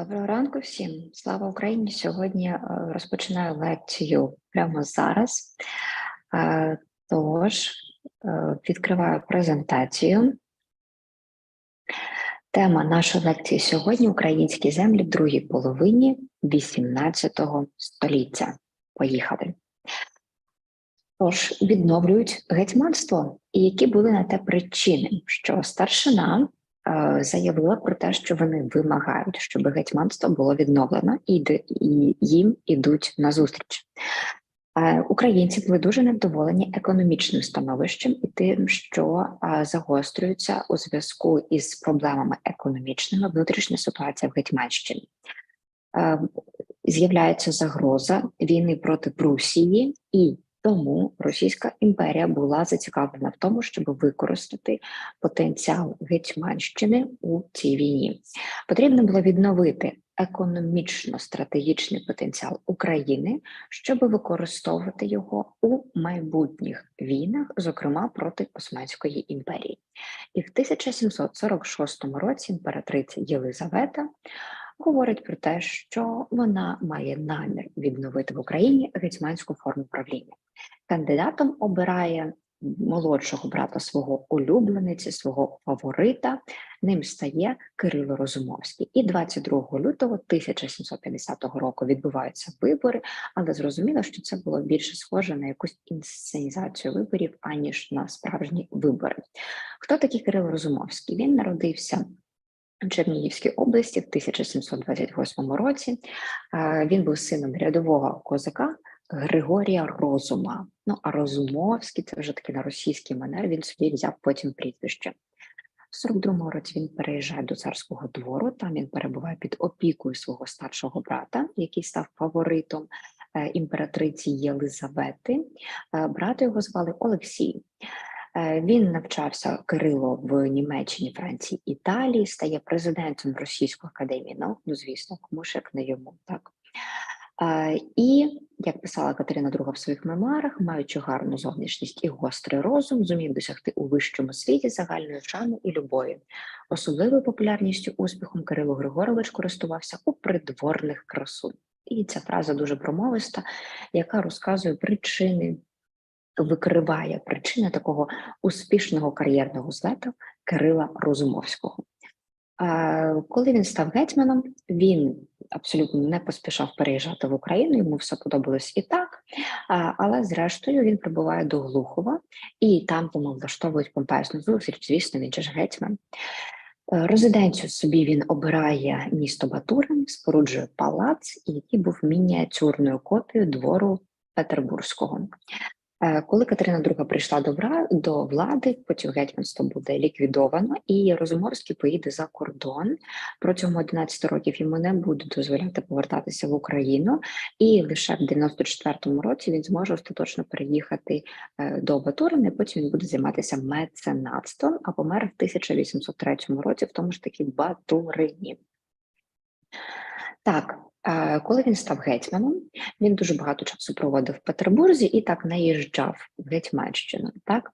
Доброго ранку всім. Слава Україні! Сьогодні е, розпочинаю лекцію прямо зараз. Е, Тож е, відкриваю презентацію. Тема нашої лекції сьогодні українські землі в другій половині 18 століття. Поїхали. Тож відновлюють гетьманство, і які були на те причини, що старшина заявила про те, що вони вимагають, щоб гетьманство було відновлено, і, їм ідуть на зустріч. Е, Українці були дуже невдоволені економічним становищем і тим, що е, загострюється у зв'язку із проблемами економічними внутрішня ситуація в Гетьманщині. Е, З'являється загроза війни проти Прусії, і тому Російська імперія була зацікавлена в тому, щоб використати потенціал Гетьманщини у цій війні. Потрібно було відновити економічно-стратегічний потенціал України, щоб використовувати його у майбутніх війнах, зокрема проти Османської імперії. І в 1746 році імператриця Єлизавета говорить про те, що вона має намір відновити в Україні гетьманську форму правління. Кандидатом обирає молодшого брата свого улюблениці, свого фаворита. Ним стає Кирило Розумовський. І 22 лютого 1750 року відбуваються вибори, але зрозуміло, що це було більше схоже на якусь інсценізацію виборів, аніж на справжні вибори. Хто такий Кирило Розумовський? Він народився Чернігівській області в 1728 році. Він був сином рядового козака Григорія Розума. Ну а Розумовський це вже таки на російський манер. Він собі взяв потім прізвище. В 42-му році він переїжджає до царського двору. Там він перебуває під опікою свого старшого брата, який став фаворитом е, імператриці Єлизавети. Е, Брата його звали Олексій. Е, Він навчався Кирило в Німеччині, Франції, Італії, стає президентом Російської академії наук. Ну, звісно, кому ж як не йому, так. Е, І як писала Катерина II в своїх мемуарах, маючи гарну зовнішність і гострий розум, зумів досягти у вищому світі загальної шани і любові. Особливою популярністю успіхом Кирило Григорович користувався у придворних красунь. І ця фраза дуже промовиста, яка розказує причини, викриває причини такого успішного кар'єрного злету Кирила Розумовського. Коли він став гетьманом, він абсолютно не поспішав переїжджати в Україну, йому все подобалось і так. Але зрештою він прибуває до Глухова і там тому влаштовують помпезну зустріч. Звісно, він же ж гетьман. Е, Резиденцію собі він обирає місто Батурин, споруджує палац, який був мініатюрною копією двору Петербурзького. Е, Коли Катерина II прийшла до, до влади, потім гетьманство буде ліквідовано, і Розумовський поїде за кордон. Протягом 11 років йому не будуть дозволяти повертатися в Україну, і лише в 94-му році він зможе остаточно переїхати е, до Батурина, і потім він буде займатися меценатством, а помер в 1803 році, в тому ж таки Батурині. Так, коли він став гетьманом, він дуже багато часу проводив в Петербурзі і так наїжджав в Гетьманщину. Так?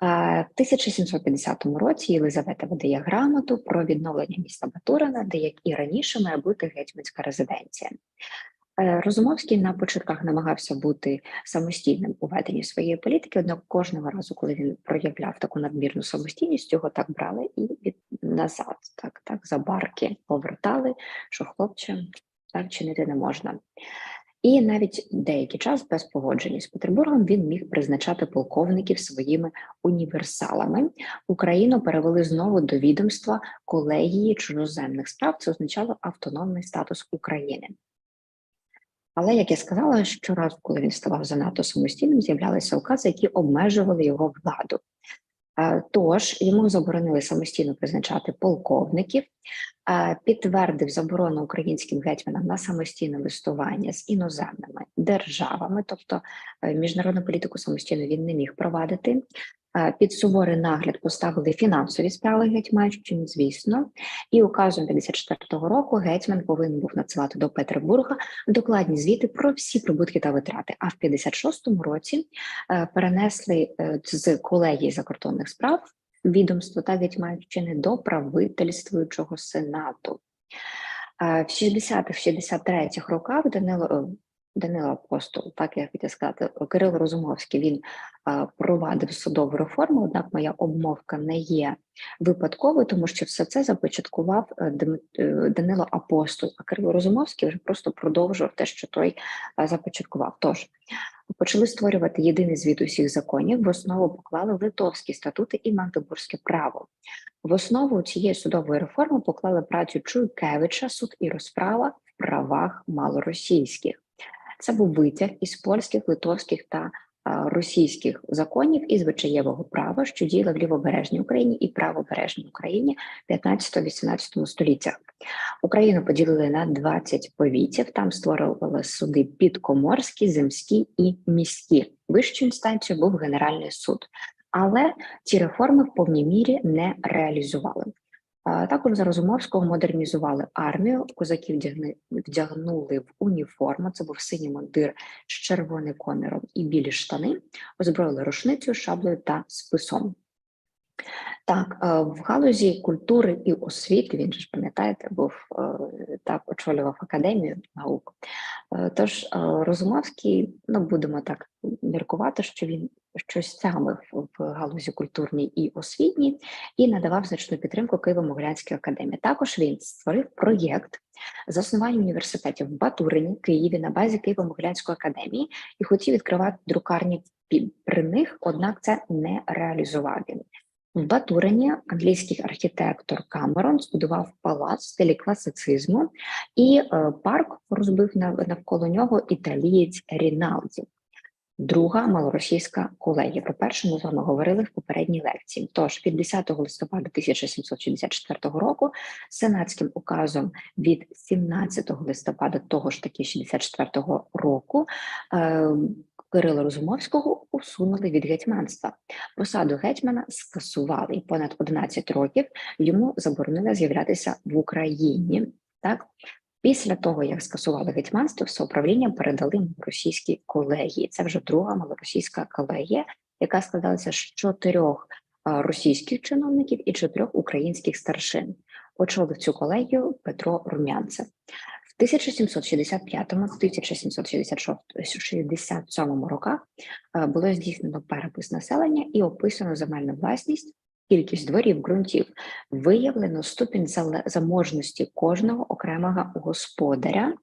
В 1750 році Єлизавета видає грамоту про відновлення міста Батурина, де, як і раніше, має бути гетьманська резиденція. Е, Розумовський на початках намагався бути самостійним у веденні своєї політики, однак кожного разу, коли він проявляв таку надмірну самостійність, його так брали і від назад, так, так, за барки повертали, що хлопче так чинити не можна. І навіть деякий час без погодження з Петербургом він міг призначати полковників своїми універсалами. Україну перевели знову до відомства колегії чужоземних справ. Це означало автономний статус України. Але як я сказала, щоразу, коли він ставав занадто самостійним, з'являлися укази, які обмежували його владу. Е, Тож йому заборонили самостійно призначати полковників, е, підтвердив заборону українським гетьманам на самостійне листування з іноземними державами, тобто е, міжнародну політику самостійно він не міг провадити. Е, Під суворий нагляд поставили фінансові справи Гетьманщини, звісно, і указом 54-го року гетьман повинен був надсилати до Петербурга докладні звіти про всі прибутки та витрати. А в 56-му році е, перенесли е, з колегії закордонних справ відомство та Гетьманщини до правительствуючого сенату. В 60-63 роках Данило Данило Апостол, так я хотів сказати, Кирило Розумовський, він провадив судову реформу, однак моя обмовка не є випадковою, тому що все це започаткував е, е, Данило Апостол, а Кирило Розумовський вже просто продовжував те, що той започаткував. Тож почали створювати єдиний звіт усіх законів, в основу поклали литовські статути і Магдебурзьке право. В основу цієї судової реформи поклали працю Чуйкевича суд і розправа в правах малоросійських. Це був витяг із польських, литовських та російських законів і звичаєвого права, що діяли в лівобережній Україні і правобережній Україні 15-18 століттях. Україну поділили на 20 повітів. Там створювали суди підкоморські, земські і міські. Вищою інстанцією був Генеральний суд. Але ці реформи в повній мірі не реалізували. Також за Розумовського модернізували армію. Козаків вдягнули в уніформу. Це був синій мундир з червоним коміром і білі штани, озброїли рушницю, шаблею та списом. Так, е, в галузі культури і освіти він же ж пам'ятаєте, був е, так, очолював академію наук. Е, Тож Розумовський, ну будемо так міркувати, що він щось саме в галузі культурній і освітній, і надавав значну підтримку Києво-Могилянській академії. Також він створив проєкт заснування університетів в Батурині, Києві на базі Києво-Могилянської академії і хотів відкривати друкарні при них, однак це не реалізував він. В Батурині англійський архітектор Камерон збудував палац в стилі класицизму, і е, парк розбив навколо нього італієць Ріналді. Друга малоросійська колегія. Про першу ми з вами говорили в попередній лекції. Тож від 10 листопада 1764 року сенатським указом від 17 листопада того ж таки 64 року е, Кирила Розумовського усунули від гетьманства. Посаду гетьмана скасували і понад 11 років йому заборонили з'являтися в Україні. Так після того, як скасували гетьманство, все управління передали російській колегії. Це вже друга малоросійська колегія, яка складалася з чотирьох російських чиновників і чотирьох українських старшин. Очолив цю колегію Петро Румянцев. В 1765-1767 роках е, було здійснено перепис населення і описано земельну власність, кількість дворів, ґрунтів, виявлено ступінь заможності кожного окремого господаря.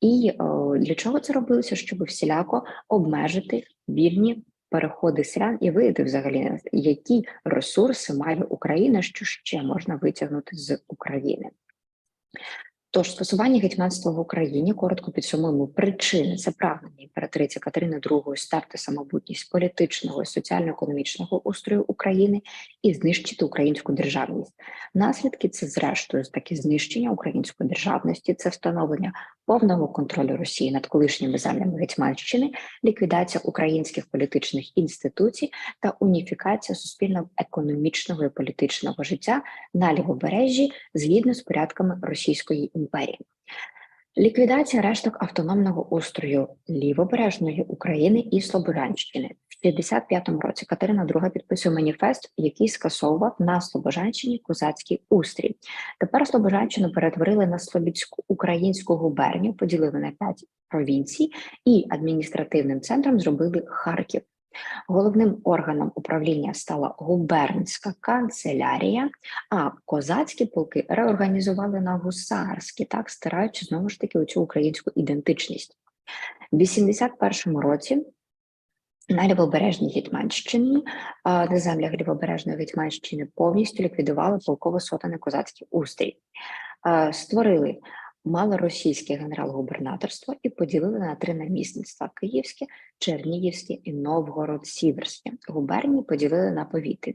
І е, для чого це робилося? Щоб всіляко обмежити вільні переходи селян і виявити взагалі, які ресурси має Україна, що ще можна витягнути з України. Тож скасування гетьманства в Україні коротко підсумуємо причини це прагнення імператриці Катерини II стерти самобутність політичного і соціально-економічного устрою України і знищити українську державність. Наслідки це, зрештою, такі знищення української державності, це встановлення повного контролю Росії над колишніми землями Гетьманщини, ліквідація українських політичних інституцій та уніфікація суспільно-економічного і політичного життя на лівобережжі згідно з порядками Російської імперії. Ліквідація решток автономного устрою лівобережної України і Слободанщини, 55-му році Катерина II підписує маніфест, який скасовував на Слобожанщині козацький устрій. Тепер Слобожанщину перетворили на Слобідську українську губернію, поділили на п'ять провінцій, і адміністративним центром зробили Харків. Головним органом управління стала губернська канцелярія, а козацькі полки реорганізували на гусарські, так стираючи знову ж таки оцю українську ідентичність. У 81-му році на Лівобережній Гетьманщині, на землях Лівобережної Гетьманщини повністю ліквідували полково-сотений козацький устрій. А, Створили малоросійське генерал-губернаторство і поділили на три намісництва: Київське, Чернігівське і Новгород-Сіверське. Губернії поділили на повіти.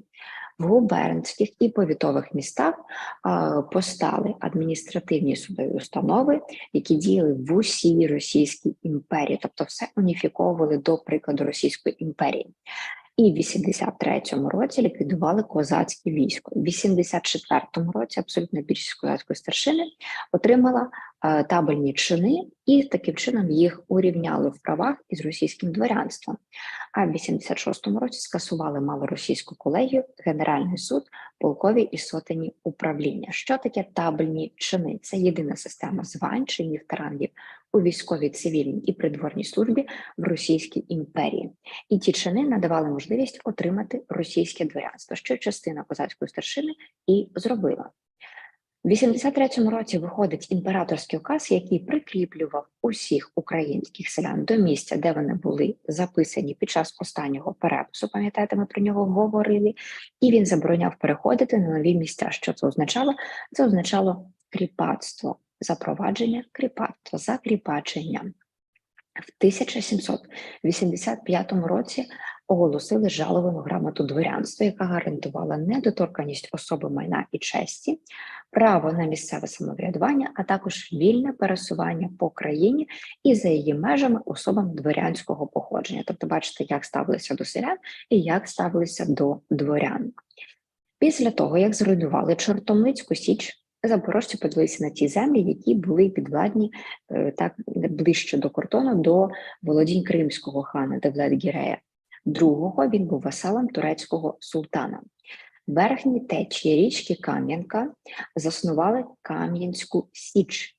В губернських і повітових містах постали адміністративні судові установи, які діяли в усій Російській імперії, тобто все уніфіковували до прикладу Російської імперії. І в 83-му році ліквідували козацьке військо. В 84-му році абсолютно більшість козацької старшини отримала табельні чини, і таким чином їх урівняли в правах із російським дворянством. А в 86-му році скасували малоросійську колегію, Генеральний суд, полкові і сотені управління. Що таке табельні чини? Це єдина система звань чинів та рангів у військовій, цивільній і придворній службі в Російській імперії. І ті чини надавали можливість отримати російське дворянство, що частина козацької старшини і зробила. В 83-му році виходить імператорський указ, який прикріплював усіх українських селян до місця, де вони були записані під час останнього перепису. Пам'ятаєте, ми про нього говорили, і він забороняв переходити на нові місця. Що це означало? Це означало кріпацтво, запровадження кріпацтва, закріпачення. В 1785 році оголосили жаловану грамоту дворянства, яка гарантувала недоторканість особи майна і честі, право на місцеве самоврядування, а також вільне пересування по країні і за її межами особам дворянського походження. Тобто, бачите, як ставилися до селян і як ставилися до дворян. Після того, як зруйнували Чортомлицьку Січ, запорожці подивилися на ті землі, які були підвладні е, так ближче до кордону до володінь кримського хана Девлет-Гірея. Другого він був васалом турецького султана. Верхні течії річки Кам'янка заснували Кам'янську Січ.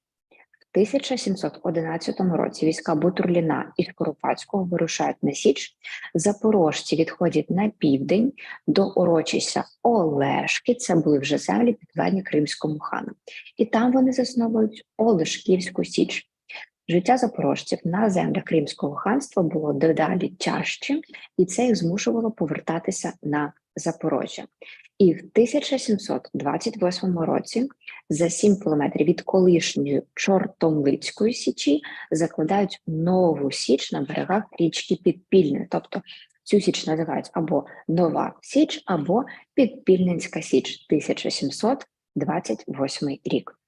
В 1711 році війська Бутурліна і Скоропадського вирушають на Січ. Запорожці відходять на південь до урочища Олешки. Це були вже землі підвладні Кримському хану. І там вони засновують Олешківську Січ. Життя запорожців на землях Кримського ханства було дедалі тяжчим, і це їх змушувало повертатися на Запорожжя. І в 1728 році за 7 кілометрів від колишньої Чортомлицької січі закладають нову січ на берегах річки Підпільне. Тобто цю січ називають або Нова Січ, або Підпільненська Січ 1728 рік.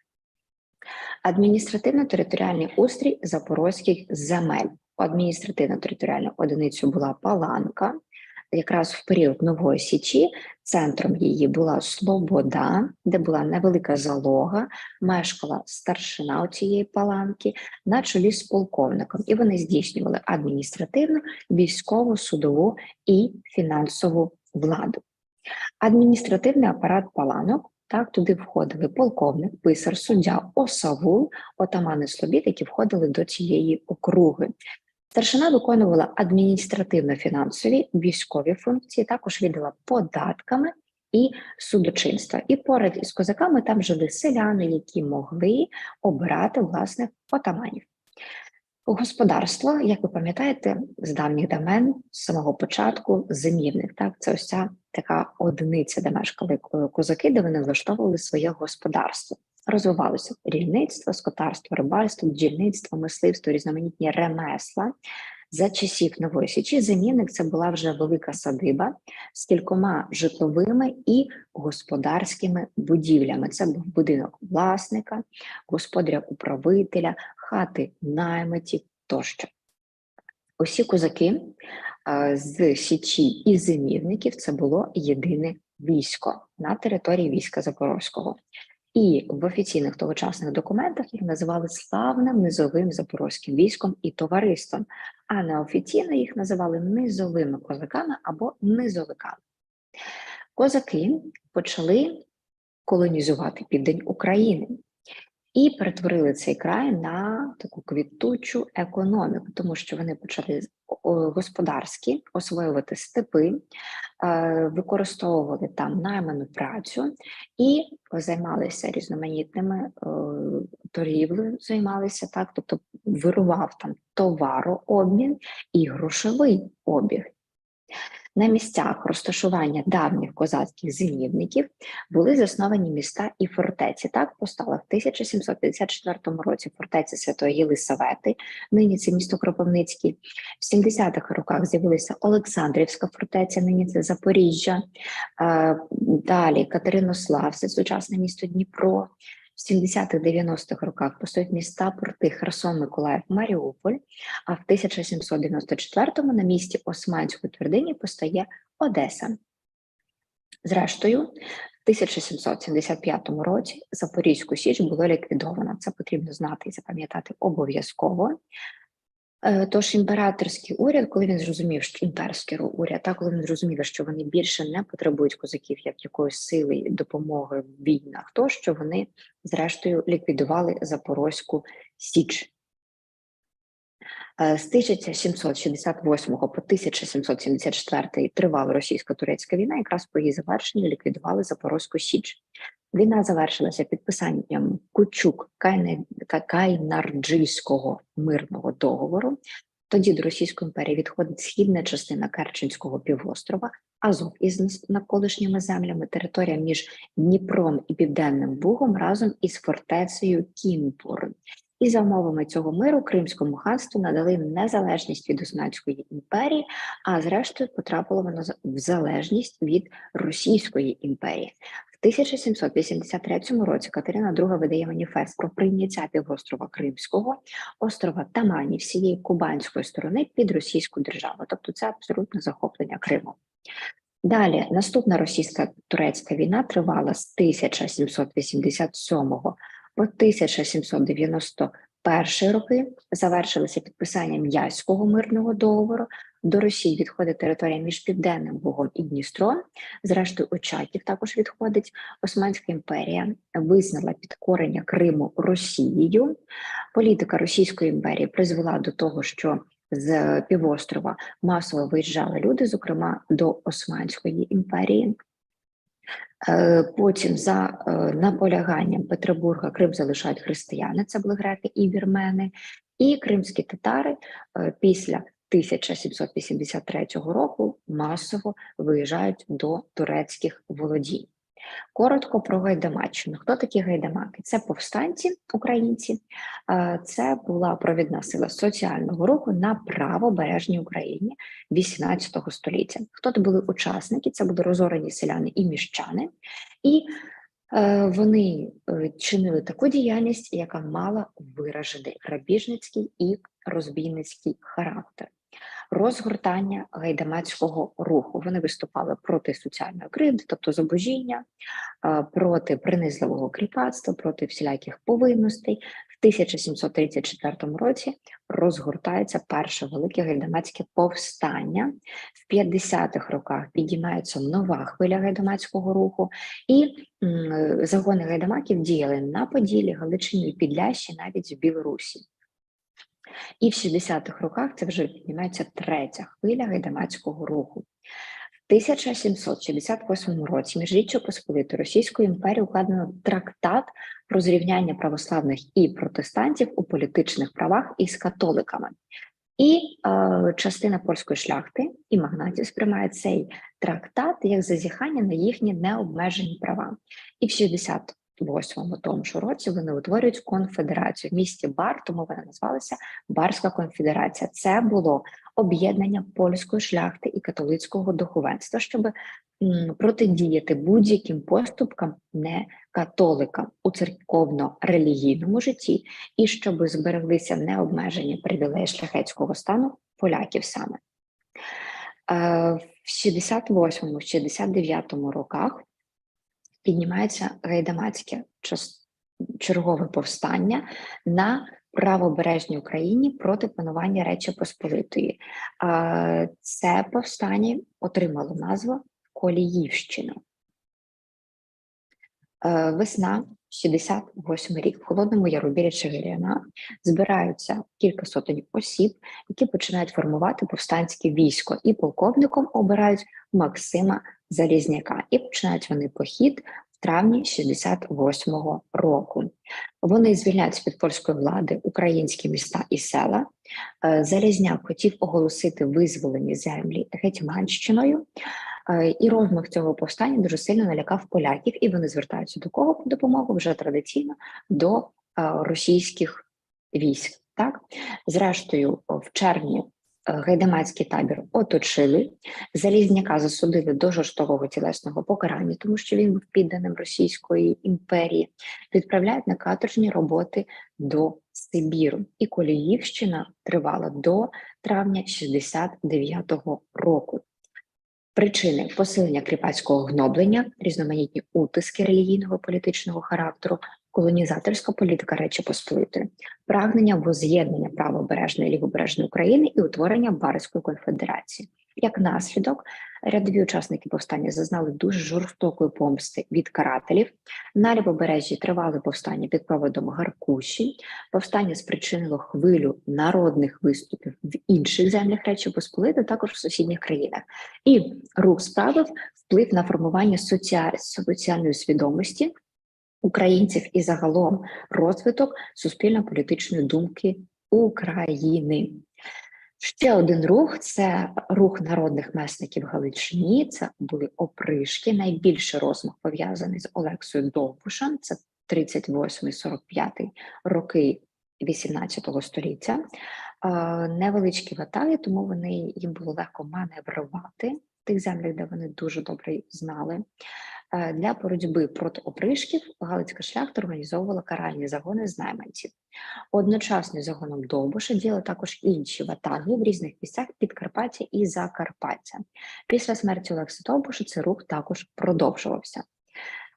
Адміністративно-територіальний устрій запорозьких земель. Адміністративно-територіальну одиницю була Паланка. Якраз в період нової січі центром її була Слобода, де була невелика залога, мешкала старшина цієї паланки на чолі з полковником, і вони здійснювали адміністративну, військову, судову і фінансову владу. Адміністративний апарат паланок так, туди входили полковник, писар, суддя, осавул, отамани слобід, які входили до цієї округи. Старшина виконувала адміністративно-фінансові військові функції, також віддала податками і судочинства. І поряд із козаками там жили селяни, які могли обирати власних отаманів. Господарство, як ви пам'ятаєте, з давніх домен, з самого початку, зимівник. Так, це ось ця така одиниця, де мешкали козаки, де вони влаштовували своє господарство. Розвивалося рільництво, скотарство, рибальство, бджільництво, мисливство, різноманітні ремесла. За часів нової січі замінник це була вже велика садиба з кількома житловими і господарськими будівлями. Це був будинок власника, господаря-управителя, хати наймитів тощо. Усі козаки з Січі і зимівників це було єдине військо на території війська Запорозького. І в офіційних тогочасних документах їх називали славним низовим запорозьким військом і товариством, а неофіційно їх називали низовими козаками або низовиками. Козаки почали колонізувати південь України і перетворили цей край на таку квітучу економіку, тому що вони почали господарські освоювати степи, е, використовували там найману працю і займалися різноманітними е, торгівлею, займалися так, тобто вирував там товарообмін і грошовий обіг. На місцях розташування давніх козацьких зимівників були засновані міста і фортеці. Так постала в 1754 році фортеця Святої Єлисавети, нині це місто Кропивницький. В 70-х роках з'явилася Олександрівська фортеця, нині це Запоріжжя. Далі Катеринослав, це сучасне місто Дніпро. В 70-х-90-х роках постають міста порти Херсон, Миколаїв, Маріуполь, а в 1794-му на місці Османської твердині постає Одеса. Зрештою, в 1775 році Запорізьку Січ було ліквідовано. Це потрібно знати і запам'ятати обов'язково. Е, Тож імператорський уряд, коли він зрозумів, що імперський уряд, так коли він зрозумів, що вони більше не потребують козаків як якоїсь сили допомоги в війнах, то що вони зрештою ліквідували Запорозьку Січ. Е, З 1768 по 1774 тривала російсько-турецька війна, якраз по її завершенню ліквідували Запорозьку Січ. Війна завершилася підписанням Кучук Кайнарджийського мирного договору. Тоді до Російської імперії відходить східна частина Керченського півострова, Азов із навколишніми землями, територія між Дніпром і Південним Бугом разом із фортецею Кінпур. І за умовами цього миру Кримському ханству надали незалежність від Османської імперії, а зрештою потрапило воно в залежність від Російської імперії. В 1783 році Катерина II видає маніфест про прийняття півострова Кримського, острова Тамані, всієї кубанської сторони під російську державу, тобто це абсолютне захоплення Криму. Далі наступна російська-турецька війна тривала з 1787 по 1791 роки завершилися підписанням Яського мирного договору. До Росії відходить територія між Південним Бугом і Дністром. Зрештою, Очаків також відходить. Османська імперія визнала підкорення Криму Росією. Політика Російської імперії призвела до того, що з півострова масово виїжджали люди, зокрема до Османської імперії. Е, потім, за е, наполяганням Петербурга, Крим залишають християни, це були греки і вірмени, і кримські татари е, після 1783 року масово виїжджають до турецьких володінь. Коротко про Гайдамаччину. Хто такі гайдамаки? Це повстанці українці, це була провідна сила соціального руху на правобережній Україні 18 століття. Хто то були учасники? Це були розорені селяни і міщани, і е, вони е, чинили таку діяльність, яка мала виражений грабіжницький і розбійницький характер розгортання гайдамацького руху. Вони виступали проти соціальної кривди, тобто зубожіння, проти принизливого кріпацтва, проти всіляких повинностей. В 1734 році розгортається перше велике гайдамацьке повстання. В 50-х роках підіймається нова хвиля гайдамацького руху, і загони гайдамаків діяли на Поділі, Галичині, Підлящі, навіть в Білорусі. І в 60-х роках це вже піднімається третя хвиля гайдамацького руху. В 1768 році між Річчю Посполитою Російською імперією укладено трактат про зрівняння православних і протестантів у політичних правах із католиками. І е, частина польської шляхти і магнатів сприймає цей трактат як зазіхання на їхні необмежені права. І в 60 восьмому тому ж році вони утворюють конфедерацію в місті Бар, тому вона назвалася Барська конфедерація. Це було об'єднання польської шляхти і католицького духовенства, щоб протидіяти будь-яким поступкам не католикам у церковно-релігійному житті, і щоб збереглися необмежені привілеї шляхетського стану поляків саме. Е, в 68-69 роках піднімається гайдамацьке чергове повстання на правобережній Україні проти панування Речі Посполитої. Це повстання отримало назву Коліївщина. Е, весна 68 рік в Холодному Яру біля Чигиряна збираються кілька сотень осіб, які починають формувати повстанське військо, і полковником обирають Максима Залізняка. І починають вони похід в травні 68-го року. Вони звільняють з під польської влади українські міста і села. Е, Залізняк хотів оголосити визволені землі Гетьманщиною. Е, і розмах цього повстання дуже сильно налякав поляків, і вони звертаються до кого по допомогу вже традиційно до е, російських військ. Так, зрештою, в червні Е, гайдамацький табір оточили, Залізняка засудили до жорстокого тілесного покарання, тому що він був підданим Російської імперії, відправляють на каторжні роботи до Сибіру. І Коліївщина тривала до травня 69-го року. Причини посилення кріпацького гноблення, різноманітні утиски релігійного політичного характеру, колонізаторська політика Речі Посполитої, прагнення воз'єднання правобережної і лівобережної України і утворення Барської конфедерації. Як наслідок, рядові учасники повстання зазнали дуже жорстокої помсти від карателів. На лівобережжі тривали повстання під проводом Гаркуші. Повстання спричинило хвилю народних виступів в інших землях Речі Посполитої, також в сусідніх країнах. І рух справив вплив на формування соціа- соціальної свідомості українців і загалом розвиток суспільно-політичної думки України. Ще один рух це рух народних месників Галичині. Це були опришки. Найбільший розмах пов'язаний з Олексою Довбушем. Це 38-45 роки 18 століття. Невеличкі ватаги, тому вони їм було легко маневрувати в тих землях, де вони дуже добре знали. Е, Для боротьби проти опришків Галицька шляхта організовувала каральні загони з найманців. Одночасно з загоном Довбуша діяли також інші ватаги в різних місцях Підкарпаття і Закарпаття. Після смерті Олекса Довбуша цей рух також продовжувався.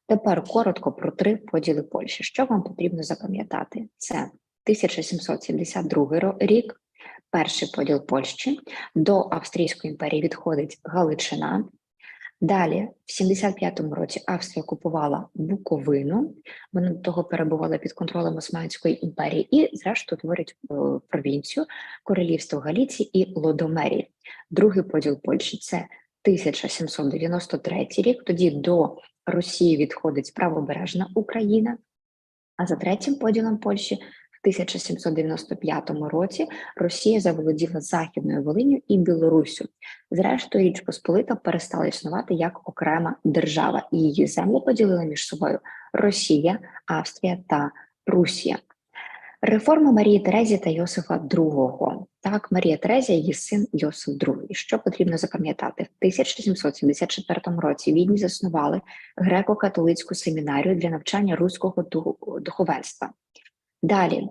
Тепер коротко про три поділи Польщі. Що вам потрібно запам'ятати? Це 1772 рік, перший поділ Польщі. До Австрійської імперії відходить Галичина. Далі, в 75-му році Австрія окупувала Буковину. Вона до того перебувала під контролем Османської імперії і, зрештою, творить е, провінцію Королівство Галіції і Лодомерії. Другий поділ Польщі це 1793 рік. Тоді до Росії відходить правобережна Україна. А за третім поділом Польщі 1795 році Росія заволоділа Західною Волинню і Білоруссю. Зрештою, Річ Посполита перестала існувати як окрема держава, і її землі поділили між собою Росія, Австрія та Прусія. Реформа Марії Терезі та Йосифа II. Так, Марія Терезія, її син Йосиф II. Що потрібно запам'ятати? В 1774 році відні заснували греко-католицьку семінарію для навчання руського духовенства. Далі,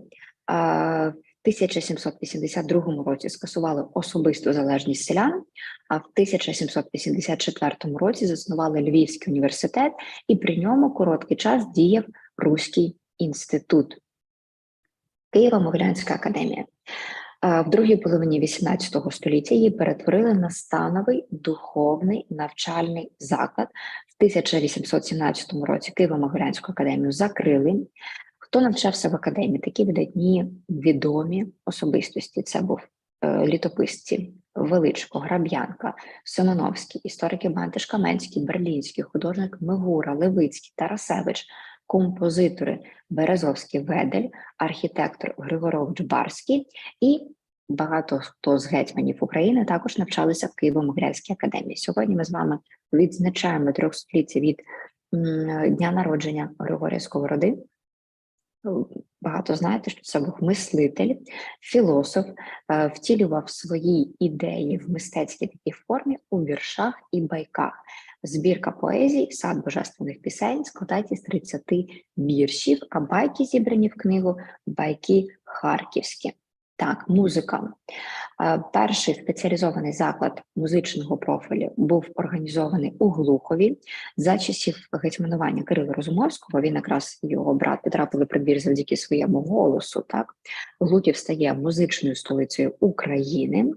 в 1782 році скасували особисту залежність селян, а в 1784 році заснували Львівський університет, і при ньому короткий час діяв Руський інститут. Києво-Могилянська академія. В другій половині XVIII століття її перетворили на становий духовний навчальний заклад. В 1817 році Києво-Могилянську академію закрили. Хто навчався в академії? Такі видатні відомі особистості. Це був е, літописці Величко, Граб'янка, Семеновський, історики Бантиш Каменський, Берлінський, художник Мигура, Левицький, Тарасевич, композитори Березовський, Ведель, архітектор Григорович Барський і багато хто з гетьманів України також навчалися в Києво-Могилянській академії. Сьогодні ми з вами відзначаємо трьохсотліття від дня народження Григорія Сковороди. Багато знаєте, що це був мислитель, філософ, е, втілював свої ідеї в мистецькій такій формі у віршах і байках. Збірка поезій, сад божественних пісень складається з 30 віршів, а байки зібрані в книгу байки харківські. Так, музика. Е, Перший спеціалізований заклад музичного профілю був організований у Глухові за часів гетьманування Кирила Розумовського. Він якраз його брат потрапили при двір завдяки своєму голосу. Так, Глухів стає музичною столицею України.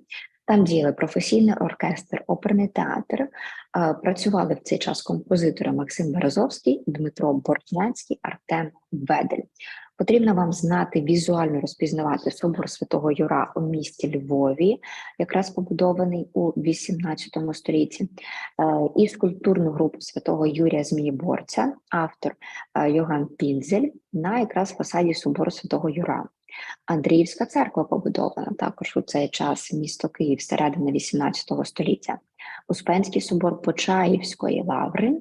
Там діяли професійний оркестр, оперний театр. Е, Працювали в цей час композитори Максим Березовський, Дмитро Бортнянський, Артем Ведель. Потрібно вам знати візуально розпізнавати собор Святого Юра у місті Львові, якраз побудований у 18 столітті, е, і скульптурну групу святого Юрія Змієборця, автор е, Йоган Пінзель, на якраз фасаді собору Святого Юра. Андріївська церква побудована також у цей час місто Київ, середина 18 століття. Успенський собор Почаївської лаври,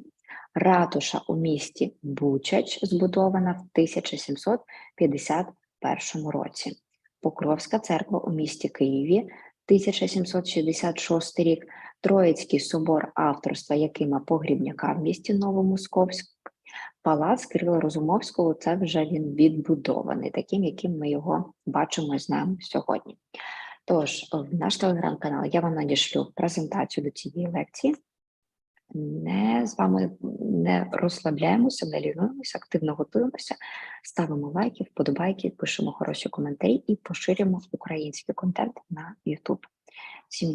ратуша у місті Бучач, збудована в 1751 році. Покровська церква у місті Києві, 1766 рік, Троїцький собор авторства Якима Погрібняка в місті Новомосковськ, Палац Кирила Розумовського це вже він відбудований, таким, яким ми його бачимо і знаємо сьогодні. Тож, в наш телеграм-канал я вам надішлю презентацію до цієї лекції. Не з вами не розслабляємося, не лінуємося, активно готуємося, ставимо лайки, вподобайки, пишемо хороші коментарі і поширюємо український контент на YouTube. Всім дякую.